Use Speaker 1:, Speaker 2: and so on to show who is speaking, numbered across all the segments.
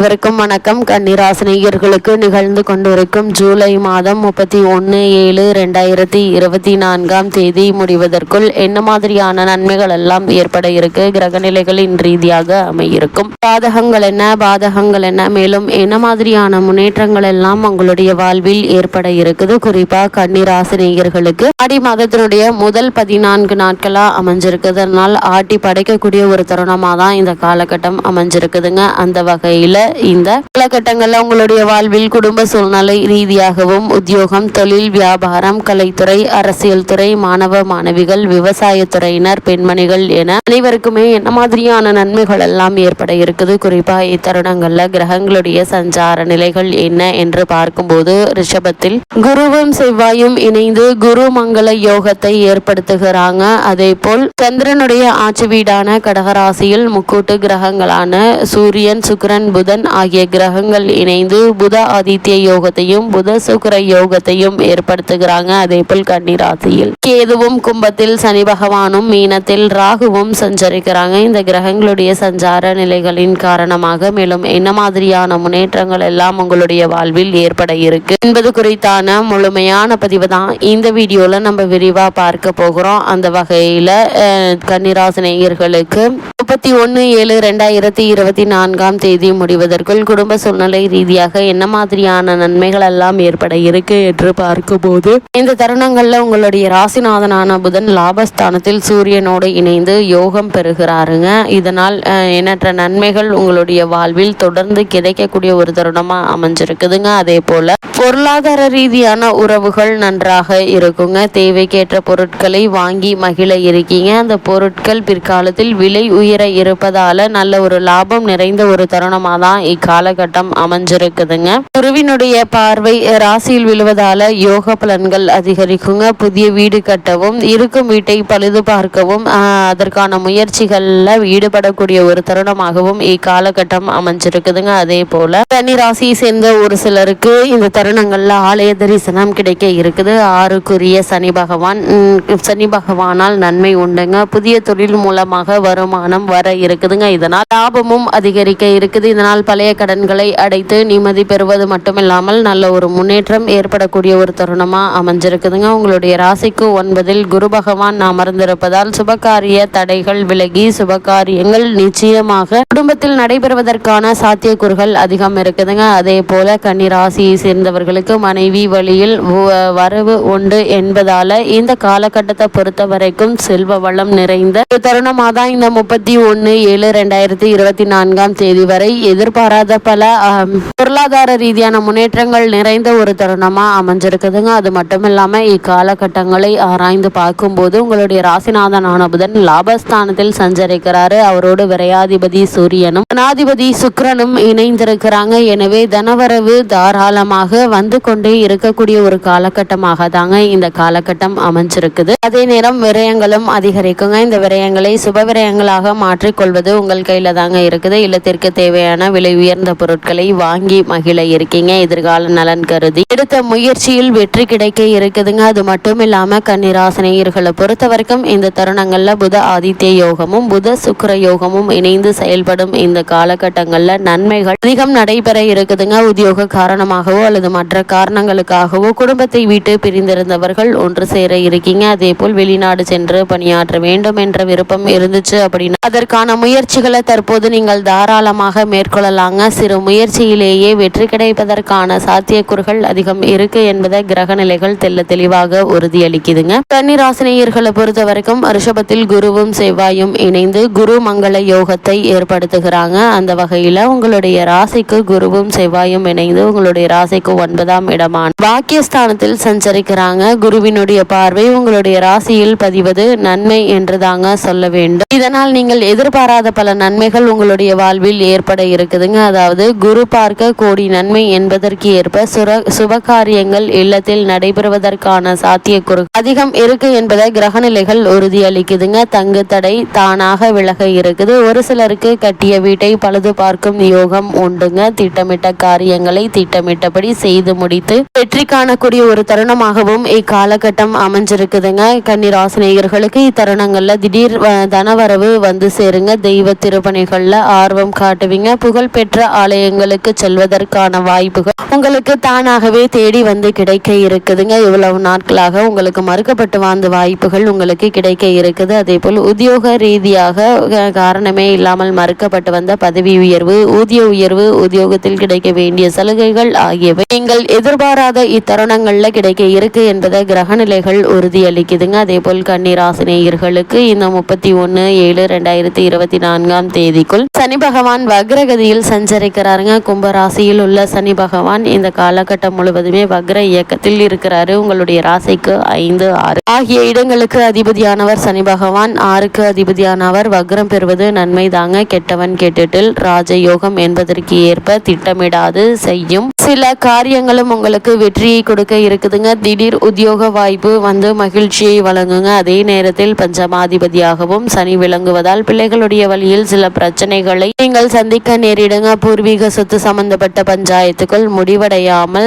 Speaker 1: அனைவருக்கும் வணக்கம். கன்னிராசினியர்களுக்கு நிகழ்ந்து கொண்டிருக்கும் ஜூலை மாதம் முப்பத்தி ஒன்று ஏழு ரெண்டாயிரத்தி இருபத்தி நான்காம் தேதி முடிவதற்குள் என்ன மாதிரியான நன்மைகள் எல்லாம் ஏற்பட இருக்கு? கிரகநிலைகளின் ரீதியாக அமையிருக்கும். பாதகங்கள் என்ன? பாதகங்கள் என்ன? மேலும் என்ன மாதிரியான முன்னேற்றங்கள் எல்லாம் உங்களுடைய வாழ்வில் ஏற்பட இருக்குது? குறிப்பா கன்னிராசினியர்களுக்கு. ஆடி மாதத்தினுடைய முதல் பதினான்கு நாட்களா அமைஞ்சிருக்கிறதுனால ஆட்டி படைக்கக்கூடிய ஒரு தருணமாக தான் இந்த காலகட்டம் அமைஞ்சிருக்குதுங்க. அந்த வகையில் இந்த காலகட்டங்களில் உங்களுடைய வாழ்வில் குடும்ப சூழ்நிலை ரீதியாகவும் உத்தியோகம் தொழில் வியாபாரம் கலைத்துறை அரசியல் துறை மாணவ மாணவிகள் விவசாயத்துறையினர் பெண்மணிகள் என அனைவருக்குமே என்ன மாதிரியான நன்மைகள் எல்லாம் ஏற்பட இருக்குது? குறிப்பா இத்தருணங்கள்ல கிரகங்களுடைய சஞ்சார நிலைகள் என்ன என்று பார்க்கும்போது ரிஷபத்தில் குருவும் செவ்வாயும் இணைந்து குரு மங்கள யோகத்தை ஏற்படுத்துகிறாங்க. அதே போல் சந்திரனுடைய ஆட்சி வீடான கடகராசியில் முக்கூட்டு கிரகங்களான சூரியன் சுக்கிரன் புதன் ஆகிய கிரகங்கள் இணைந்து புத ஆதித்ய யோகத்தையும் புத சுக்கர யோகத்தையும் ஏற்படுத்துகிறாங்க. அதே போல் கன்னிராசியில் கேதுவும் கும்பத்தில் சனி பகவானும் மீனத்தில் ராகுவும் சஞ்சரிக்கிறாங்க. இந்த கிரகங்களுடைய சஞ்சார நிலைகளின் காரணமாக மேலும் என்ன மாதிரியான முன்னேற்றங்கள் எல்லாம் உங்களுடைய வாழ்வில் ஏற்பட இருக்கு என்பது குறித்தான முழுமையான பதிவு தான் இந்த வீடியோல நம்ம விரிவா பார்க்க போகிறோம். அந்த வகையில கன்னிராசி நேயர்களுக்கு முப்பத்தி ஒன்று ஏழு ரெண்டாயிரத்தி இருபத்தி நான்காம் தேதி முடிவதற்குள் குடும்ப சூழ்நிலை ரீதியாக என்ன மாதிரியான நன்மைகள் எல்லாம் ஏற்பட இருக்கு என்று பார்க்கும்போது இந்த தருணங்கள்ல உங்களுடைய ராசிநாதனான புதன் லாபஸ்தானத்தில் சூரியனோடு இணைந்து யோகம் பெறுகிறாருங்க. இதனால் எண்ணற்ற நன்மைகள் உங்களுடைய வாழ்வில் தொடர்ந்து கிடைக்கக்கூடிய ஒரு தருணமா அமைஞ்சிருக்குதுங்க. அதே போல பொருளாதார ரீதியான உறவுகள் நன்றாக இருக்குங்க. தேவைக்கேற்ற பொருட்களை வாங்கி மகிழ இருக்கீங்க. அந்த பொருட்கள் பிற்காலத்தில் விலை உயர இருப்பதால நல்ல ஒரு லாபம் நிறைந்த ஒரு தருணமா தான் இக்காலகட்டம் அமைஞ்சிருக்குதுங்க. குருவினுடைய பார்வை ராசியில் விழுவதால யோக பலன்கள் அதிகரிக்குங்க. புதிய வீடு கட்டவும் இருக்கும் வீட்டை பழுது பார்க்கவும் அதற்கான முயற்சிகள்ல ஈடுபடக்கூடிய ஒரு தருணமாகவும் இக்காலகட்டம் அமைஞ்சிருக்குதுங்க. அதே போல தனி ராசியை சேர்ந்த ஒரு சிலருக்கு இந்த தருணங்கள்ல ஆலய தரிசனம் கிடைக்க இருக்குது. ஆறுக்குரிய சனி பகவான் சனி பகவானால் நன்மை உண்டுங்க. புதிய தொழில் மூலமாக வருமானம் வர இருக்குதுங்க. இதனால் லாபமும் அதிகரிக்க இருக்குது. இதனால் பழைய கடன்களை அடைத்து நிம்மதி பெறுவது மட்டுமில்லாமல் நல்ல ஒரு முன்னேற்றம் ஏற்படக்கூடிய ஒரு தருணமா அமைஞ்சிருக்குதுங்க. உங்களுடைய ராசிக்கு ஒன்பதில் குரு பகவான் அமர்ந்திருப்பதால் சுபகாரிய தடைகள் விலகி சுபகாரியங்கள் நிச்சயமாக குடும்பத்தில் நடைபெறுவதற்கான சாத்தியக்கூறுகள் அதிகம் இருக்குதுங்க. அதே போல கன்னி ராசியை சேர்ந்தவர்களுக்கு மனைவி வழியில் வரவு உண்டு என்பதால இந்த காலகட்டத்தை பொறுத்த வரைக்கும் செல்வ வளம் நிறைந்த ஒரு தருணமாக தான் இந்த முப்பத்தி ஒன்று ஏழு ரெண்டாயிரத்தி இருபத்தி நான்காம் தேதி வரை எதிர்பாராத பல பொருளாதார ரீதியான முன்னேற்றங்கள் நிறைந்த ஒரு தருணமாக அமைஞ்சிருக்குதுங்க. அது மட்டும் இல்லாமல் இக்காலகட்டங்களை ஆராய்ந்து பார்க்கும்போது உங்களுடைய ராசிநாதனான புதன் லாபஸ்தானத்தில் சஞ்சரிக்கிறாரு. அவரோடு விரையாதிபதி சூரியனும் ஜனாதிபதி சுக்ரனும் இணைந்திருக்கிறாங்க. எனவே தனவரவு தாராளமாக வந்து கொண்டே இருக்கக்கூடிய ஒரு காலகட்டமாக தாங்க இந்த காலகட்டம் அமைஞ்சிருக்குது. அதே நேரம் விரயங்களும் அதிகரிக்குங்க. இந்த விரயங்களை சுப விரயங்களாக மாற்றிக்கொள்வது உங்கள் கையில தாங்க இருக்குது. இல்லத்திற்கு தேவையான விலை உயர்ந்த பொருட்களை வாங்கி மகிழ இருக்கீங்க. எதிர்கால நலன் கருதி எடுத்த முயற்சியில் வெற்றி கிடைக்க இருக்குதுங்க. அது மட்டும் இல்லாம கன்னிராசனையர்களை பொறுத்த வரைக்கும் இந்த தருணங்கள்ல புத ஆதித்ய யோகமும் புத சுக்கர யோகமும் இணைந்து செயல்படும் இந்த காலகட்டங்கள்ல நன்மைகள் அதிகம் நடைபெற இருக்குதுங்க. உத்தியோக காரணமாகவோ அல்லது மற்ற காரணங்களுக்காகவோ குடும்பத்தை விட்டு பிரிந்திருந்தவர்கள் ஒன்று சேர இருக்கீங்க. அதே போல் வெளிநாடு சென்று பணியாற்ற வேண்டும் என்ற விருப்பம் இருந்துச்சு அப்படின்னா அதற்கான முயற்சிகளை தற்போது நீங்கள் தாராளமாக மேற்கொள்ள சொல்லலாங்க. சிறு முயற்சியிலேயே வெற்றி கிடைப்பதற்கான சாத்தியக்கூறுகள் அதிகம் இருக்கு என்பதை கிரக நிலைகள் தெல்ல தெளிவாக உறுதியளிக்குதுங்க. கன்னிராசினியர்களை பொறுத்த வரைக்கும் ரிஷபத்தில் குருவும் செவ்வாயும் இணைந்து குரு மங்கள யோகத்தை ஏற்படுத்துகிறாங்க. அந்த வகையில உங்களுடைய ராசிக்கு குருவும் செவ்வாயும் இணைந்து உங்களுடைய ராசிக்கு ஒன்பதாம் இடமான பாக்கியஸ்தானத்தில் சஞ்சரிக்கிறாங்க. குருவினுடைய பார்வை உங்களுடைய ராசியில் பதிவது நன்மை என்று தாங்க சொல்ல வேண்டும். இதனால் நீங்கள் எதிர்பாராத பல நன்மைகள் உங்களுடைய வாழ்வில் ஏற்பட இருக்குதுங்க அதாவது குரு பார்க்க கோடி நன்மை என்பதற்கு ஏற்ப சுர சுபகாரியங்கள் இல்லத்தில் நடைபெறுவதற்கான சாத்தியக்கூறு அதிகம் இருக்கு என்பதை கிரகநிலைகள் உறுதியளிக்குதுங்க. தங்கு தடை தானாக விலக இருக்குது. ஒரு சிலருக்கு கட்டிய வீட்டை பழுது பார்க்கும் யோகம் உண்டுங்க. திட்டமிட்ட காரியங்களை திட்டமிட்டபடி செய்து முடித்து வெற்றி காணக்கூடிய ஒரு தருணமாகவும் இக்காலகட்டம் அமைஞ்சிருக்குதுங்க. கன்னிராசினியர்களுக்கு இத்தருணங்கள்ல திடீர் தனவரவு வந்து சேருங்க. தெய்வ திருப்பணிகள்ல ஆர்வம் காட்டுவீங்க. புகழ் புகழ்பெற்ற ஆலயங்களுக்கு செல்வதற்கான வாய்ப்புகள் உங்களுக்கு தானாகவே தேடி வந்து கிடைக்க இருக்குதுங்க. இவ்வளவு நாட்களாக உங்களுக்கு மறுக்கப்பட்டு வாழ்ந்த வாய்ப்புகள் உங்களுக்கு கிடைக்க இருக்குது. அதே போல் உத்தியோக ரீதியாக காரணமே இல்லாமல் மறுக்கப்பட்டு வந்த பதவி உயர்வு ஊதிய உயர்வு உத்தியோகத்தில் கிடைக்க வேண்டிய சலுகைகள் ஆகியவை நீங்கள் எதிர்பாராத இத்தருணங்கள்ல கிடைக்க இருக்கு என்பதை கிரகநிலைகள் உறுதியளிக்குதுங்க. அதே போல் கன்னிராசினியர்களுக்கு இந்த முப்பத்தி ஒன்று ஏழு ரெண்டாயிரத்தி இருபத்தி நான்காம் தேதிக்குள் சனி பகவான் வக்ரகதியில் சஞ்சரிக்கிறாருங்க. கும்பராசியில் உள்ள சனி பகவான் இந்த காலகட்டம் முழுவதுமே வக்ர இயக்கத்தில் இருக்கிறாரு. உங்களுடைய ராசிக்கு ஐந்து ஆறு. ஆகிய இடங்களுக்கு அதிபதியானவர் சனி பகவான். ஆறுக்கு அதிபதியானவர் வக்ரம் பெறுவது நன்மை தாங்க கெட்டவன் கெட்டுட்டில் ராஜயோகம் என்பதற்கு ஏற்ப திட்டமிடாது செய்யும். சில காரியங்களும் உங்களுக்கு வெற்றியை கொடுக்க இருக்குதுங்க. திடீர் உத்தியோக வாய்ப்பு வந்து மகிழ்ச்சியை வழங்குங்க. அதே நேரத்தில் பஞ்சமாதிபதியாகவும் சனி விளங்குவதால் பிள்ளைகளுடைய வழியில் சில பிரச்சனைகளை நீங்கள் சந்திக்க நேரிடுங்க பூர்வீக சொத்து சம்பந்தப்பட்ட பஞ்சாயத்துக்குள் முடிவடையாமல்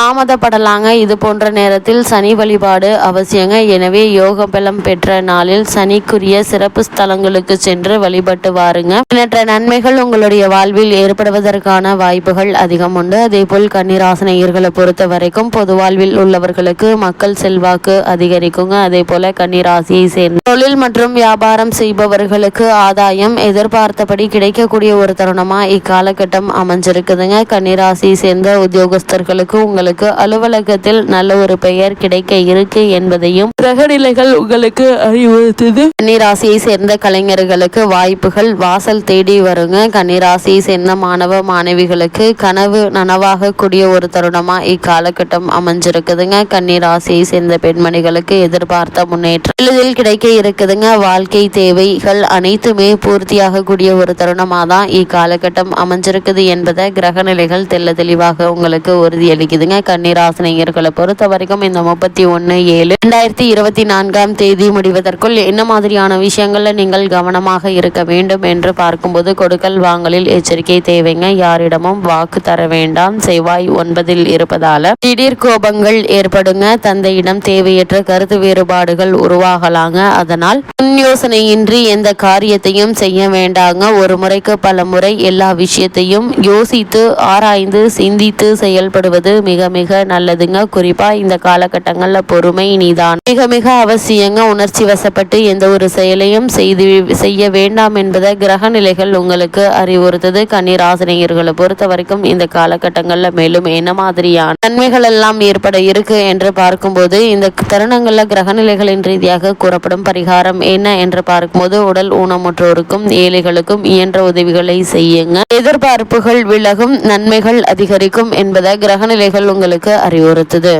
Speaker 1: தாமதப்படலாங்க. இது போன்ற நேரத்தில் சனி வழிபாடு அவசியங்க. எனவே யோக பலம் பெற்ற நாளில் சனிக்குரிய சிறப்பு ஸ்தலங்களுக்கு சென்று வழிபட்டு வாருங்க. எண்ணற்ற நன்மைகள் உங்களுடைய வாழ்வில் ஏற்படுவதற்கான வாய்ப்புகள் அதிகம் உண்டு. அதே போல் கன்னிராசனையர்களை பொறுத்த வரைக்கும் பொது வாழ்வில் உள்ளவர்களுக்கு மக்கள் செல்வாக்கு அதிகரிக்குங்க. அதே போல கன்னிராசியை சேர்ந்த தொழில் மற்றும் வியாபாரம் செய்பவர்களுக்கு ஆதாயம் எதிர்பார்த்தபடி கிடைக்கக்கூடிய ஒரு தருணம் இக்காலகட்டம் அமைஞ்சிருக்குதுங்க. கன்னிராசியை சேர்ந்த உத்தியோகஸ்தர்களுக்கு உங்களுக்கு அலுவலகத்தில் நல்ல ஒரு பெயர் கிடைக்க இருக்கு என்பதையும் கிரகநிலைகள் உங்களுக்கு அறிவுறுத்துது. கன்னிராசியை சேர்ந்த கலைஞர்களுக்கு வாய்ப்புகள் வாசல் தேடி வருங்க. கன்னிராசியை சேர்ந்த மாணவ மாணவிகளுக்கு கனவு நனவாக கூடிய ஒரு தருணமா இக்காலகட்டம் அமைஞ்சிருக்குதுங்க. கன்னிராசியை சேர்ந்த பெண்மணிகளுக்கு எதிர்பார்த்த முன்னேற்றம் எளிதில் கிடைக்க இருக்குதுங்க. வாழ்க்கை தேவைகள் அனைத்துமே பூர்த்தியாக கூடிய ஒரு தருணமாக தான் காலகட்டம் அமைஞ்சிருக்குது என்பதை கிரகநிலைகள் தெள்ள தெளிவாக உங்களுக்கு உறுதியளிக்குதுங்க. கன்னிராசினியர்களை பொறுத்த வரைக்கும் இந்த முப்பத்தி ஒன்று ஏழு ரெண்டாயிரத்தி இருபத்தி நான்காம் தேதி முடிவதற்குள் என்ன மாதிரியான விஷயங்கள்ல நீங்கள் கவனமாக இருக்க வேண்டும் என்று பார்க்கும்போது கொடுக்கல் வாங்கலில் எச்சரிக்கை தேவைங்க. யாரிடமும் வாக்கு தர வேண்டாம். செவ்வாய் ஒன்பதில் இருப்பதால திடீர் கோபங்கள் ஏற்படுங்க. தந்தையிடம் தேவையற்ற கருத்து வேறுபாடுகள் உருவாகலாங்க. அதனால் முன் யோசனையின்றி எந்த காரியத்தையும் செய்ய வேண்டாங்க. ஒரு முறைக்கு பல முறை எல்லா விஷயத்தையும் யோசித்து ஆராய்ந்து சிந்தித்து செயல்படுவது மிக மிக நல்லதுங்க. குறிப்பா இந்த காலகட்டங்கள்ல பொறுமை நீதான். மிக மிக அவசியங்க. உணர்ச்சி வசப்பட்டு எந்த ஒரு செயலையும் செய்து செய்ய வேண்டாம் என்பதை கிரக நிலைகள் உங்களுக்கு அறிவுறுத்தது. கன்னிராசினியர்களை பொறுத்த வரைக்கும் இந்த காலகட்டங்கள்ல மேலும் என்ன மாதிரியான நன்மைகள் எல்லாம் ஏற்பட இருக்கு என்று பார்க்கும்போது இந்த தருணங்கள்ல கிரகநிலைகளின் ரீதியாக கூறப்படும் பரிகாரம் என்ன என்று பார்க்கும்போது உடல் ஊனமுற்றோருக்கும் ஏழைகளுக்கும் இயன்ற உதவிகளை செய்ய செய்யுங்க. எதிர்பார்ப்புகள் விலகும் நன்மைகள் அதிகரிக்கும் என்பதை கிரகநிலைகள் உங்களுக்கு அறிவுறுத்துது.